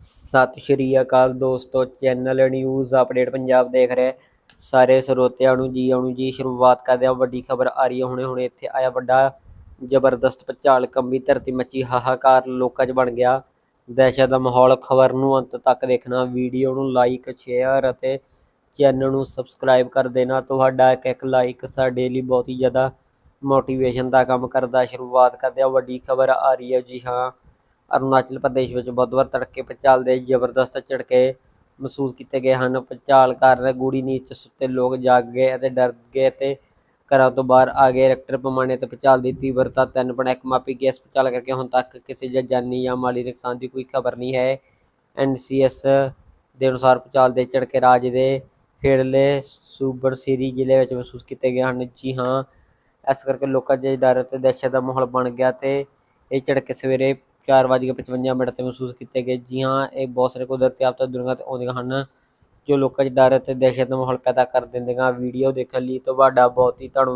ਸਤਿ ਸ਼੍ਰੀ ਅਕਾਲ ਦੋਸਤੋ channel news update Punjab ਦੇਖ ਰਹੇ। ਸਾਰੇ ਸਰੋਤਿਆਂ ਨੂੰ ਜੀ, ਆਉਣ ਜੀ, ਸ਼ੁਰੂਆਤ ਕਰਦੇ ਹਾਂ। ਵੱਡੀ ਖਬਰ ਆ ਰਹੀ ਹੈ ਹੁਣੇ ਹੁਣੇ ਇੱਥੇ ਆਇਆ ਵੱਡਾ ਜ਼ਬਰਦਸਤ ਭੁਚਾਲ, ਕੰਬੀ ਧਰਤੀ ਮੱਚੀ, ਹਾਹਾਕਾਰ, ਲੋਕਾਂ 'ਚ ਬਣ ਗਿਆ। ਦਹਿਸ਼ਤ ਦਾ ਮਾਹੌਲ, ਖਬਰ ਨੂੰ ਅੰਤ ਤੱਕ ਦੇਖਣਾ। ਵੀਡੀਓ ਨੂੰ ਲਾਈਕ ਸ਼ੇਅਰ ਅਤੇ ਚੈਨਲ ਨੂੰ ਸਬਸਕ੍ਰਾਈਬ ਕਰ ਦੇਣਾ। ਤੁਹਾਡਾ ਇੱਕ ਇੱਕ ਲਾਈਕ ਸਾਡੇ ਲਈ ਬਹੁਤ ਹੀ ਜ਼ਿਆਦਾ ਮੋਟੀਵੇਸ਼ਨ ਦਾ ਕੰਮ ਕਰਦਾ। ਸ਼ੁਰੂਆਤ ਕਰਦੇ ਹਾਂ। ਵੱਡੀ ਖਬਰ ਆ ਰਹੀ ਹੈ ਜੀ, ਹਾਂ। ਅਰੁਣਾਚਲ ਪ੍ਰਦੇਸ਼ ਵਿੱਚ ਬੁੱਧਵਾਰ ਤੜਕੇ ਭੁਚਾਲ ਦੇ ਜ਼ਬਰਦਸਤ ਝਟਕੇ ਮਹਿਸੂਸ ਕੀਤੇ ਗਏ ਹਨ। ਭੁਚਾਲ ਕਾਰਨ ਗੂੜੀ ਨੀਂਦ 'ਚ ਸੁੱਤੇ ਲੋਕ ਜਾਗ ਗਏ ਅਤੇ ਡਰ ਗਏ ਤੇ ਘਰਾਂ ਤੋਂ ਬਾਹਰ ਆ ਗਏ। ਰੈਕਟਰ ਪੈਮਾਨੇ ਤੇ ਭੁਚਾਲ ਦੀ ਤੀਬਰਤਾ 3.1 ਮਾਪੀ ਗਈ ਇਸ ਭੁਚਾਲ ਕਰਕੇ ਹੁਣ ਤੱਕ ਕਿਸੇ ਦੇ ਜਾਨੀ ਜਾਂ ਮਾਲੀ ਨੁਕਸਾਨ ਦੀ ਕੋਈ ਖਬਰ ਨਹੀਂ ਹੈ। ਐਨਸੀਐਸ ਦੇ ਅਨੁਸਾਰ ਭੁਚਾਲ ਦੇ ਝਟਕੇ ਰਾਜ ਦੇ ਹੇਠਲੇ ਸੂਬਰਸੀਰੀ ਜ਼ਿਲ੍ਹੇ ਵਿੱਚ ਮਹਿਸੂਸ ਕੀਤੇ ਗਏ ਹਨ। ਜੀ ਹਾਂ, ਇਸ ਕਰਕੇ ਲੋਕਾਂ 'ਚ ਡਰ ਅਤੇ ਦਹਿਸ਼ਤ ਦਾ ਮਾਹੌਲ ਬਣ ਗਿਆ ਤੇ ਇਹ ਝਟਕੇ ਸਵੇਰੇ 4:55 ਮਿੰਟ ਤੇ ਮਹਿਸੂਸ ਕੀਤੇ ਗਏ। ਜੀ ਹਾਂ, ਇਹ ਬਹੁਤ ਸਾਰੇ ਕੁਦਰਤੀ ਆਫਤਾਂ ਦੁਨੀਆ ਤੇ ਆਉਂਦੀਆਂ ਹਨ, ਜੋ ਲੋਕਾਂ 'ਚ ਡਰ ਅਤੇ ਦਹਿਸ਼ਤ ਦਾ ਮਾਹੌਲ ਪੈਦਾ ਕਰ ਦਿੰਦੀਆਂ। ਵੀਡੀਓ ਦੇਖਣ ਲਈ ਤੁਹਾਡਾ ਬਹੁਤ ਹੀ ਧੰਨਵਾਦ।